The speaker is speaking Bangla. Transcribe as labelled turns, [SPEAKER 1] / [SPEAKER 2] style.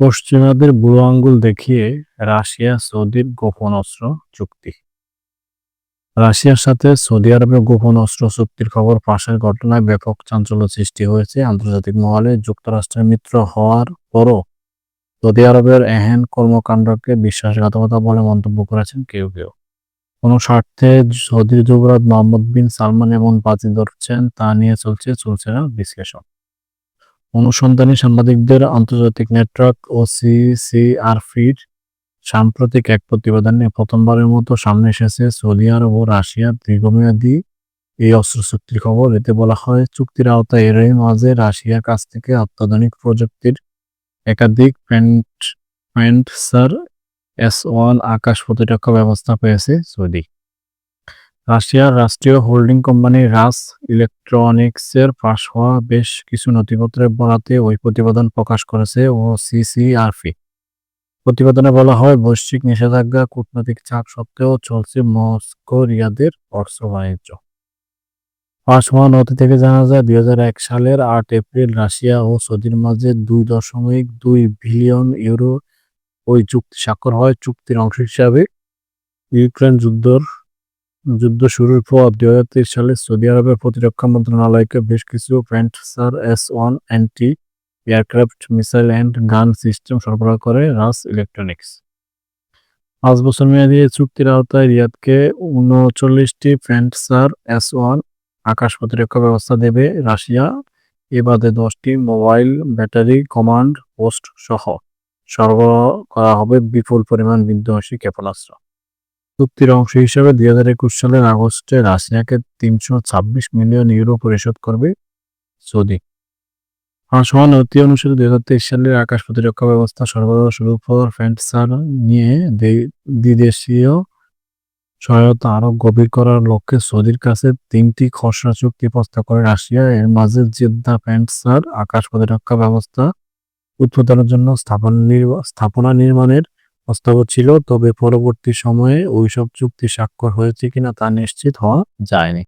[SPEAKER 1] পশ্চিমাদের বুড়ো আঙ্গুল দেখিয়ে রাশিয়া সৌদির গোপন অস্ত্র চুক্তি। রাশিয়ার সাথে সৌদি আরবের গোপন অস্ত্র চুক্তির খবর ফাঁসের ঘটনায় ব্যাপক চাঞ্চল্য সৃষ্টি হয়েছে। আন্তর্জাতিক মহলে যুক্তরাষ্ট্রের মিত্র হওয়ার পরও সৌদি আরবের এহেন কর্মকাণ্ডকে বিশ্বাসঘাতকতা বলে মন্তব্য করেছেন কেউ কেউ। কোনো স্বার্থে সৌদির যুবরাজ মোহাম্মদ বিন সালমান এবং বাজি ধরছেন তা নিয়ে চলছে চলছে বিশ্লেষণ। অনুসন্ধানী সাংবাদিকদের আন্তর্জাতিক নেটওয়ার্ক ও সিসিআরফির সাম্প্রতিক এক প্রতিবেদনে প্রথমবারের মতো সামনে এসেছে সৌদি আরব ও রাশিয়ার দীর্ঘমেয়াদী এই অস্ত্র চুক্তির খবর। এতে বলা হয়, চুক্তির আওতায় এরই মাঝে রাশিয়ার কাছ থেকে অত্যাধুনিক প্রযুক্তির একাধিক প্যান্ট প্যান্টসার এস ওয়ান আকাশ প্রতিরক্ষা ব্যবস্থা পেয়েছে সৌদি। রাশিয়ার রাষ্ট্রীয় হোল্ডিং কোম্পানি রাস ইলেকট্রনিক্সের ফাঁস হওয়া বেশ কিছু নথিপত্রের বরাতে ওই প্রতিবেদন প্রকাশ করেছে ও সিসিআরপি প্রতিবেদনে বলা হয়, বৈশ্বিক নিষেধাজ্ঞা, কূটনৈতিক চাপ সত্ত্বেও চলছে মস্কো রিয়াদের অর্থ বাণিজ্য। ফাঁস হওয়া নথি থেকে জানা যায়, দুই হাজার এক সালের আট এপ্রিল রাশিয়া ও সৌদির মাঝে দুই দশমিক দুই বিলিয়ন ইউরো ওই চুক্তি স্বাক্ষর হয়। চুক্তির অংশ হিসাবে ইউক্রেন যুদ্ধর যুদ্ধ শুরুর পর দুই হাজার তেইশ সালে সৌদি আরবের প্রতিরক্ষা মন্ত্রণালয়কে বেশ কিছু Pantsir S one anti aircraft missile and gun system সরবরাহ করে রাস ইলেকট্রনিক্স। পাঁচ বছর মেয়াদী এই চুক্তির আওতায় রিয়াদকে উনচল্লিশটি প্যান্টসার এস ওয়ান আকাশ প্রতিরক্ষা ব্যবস্থা দেবে রাশিয়া, এ বাদে দশটি মোবাইল ব্যাটারি কমান্ড পোস্ট সহ। সরবরাহ করা হবে বিপুল পরিমাণ বিধ্বংসী ক্ষেপণাস্ত্র। চুক্তির অংশ হিসেবে দুই হাজার একুশ সালের আগস্টে রাশিয়াকে তিনশো ছাব্বিশ মিলিয়ন ইউরো পরিশোধ করবে সৌদি। সমান নথি অনুসারে দুই হাজার তেইশ সালের আকাশ প্রতিরক্ষা ব্যবস্থা সরবরাহ শুরু পর ফ্যান্টসার নিয়ে দ্বিদেশীয় সহায়তা আরও গভীর করার লক্ষ্যে সৌদির কাছে তিনটি খসড়া চুক্তি প্রস্তাব করে রাশিয়া। এর মাঝে জেদ্দা প্যান্টসার আকাশ প্রতিরক্ষা ব্যবস্থা উৎপাদনের জন্য স্থাপন স্থাপনা নির্মাণের প্রস্তাব ছিল তবে পরবর্তী সময়ে ওইসব চুক্তি স্বাক্ষর হয়েছে কিনা তা নিশ্চিত হওয়া যায়নি।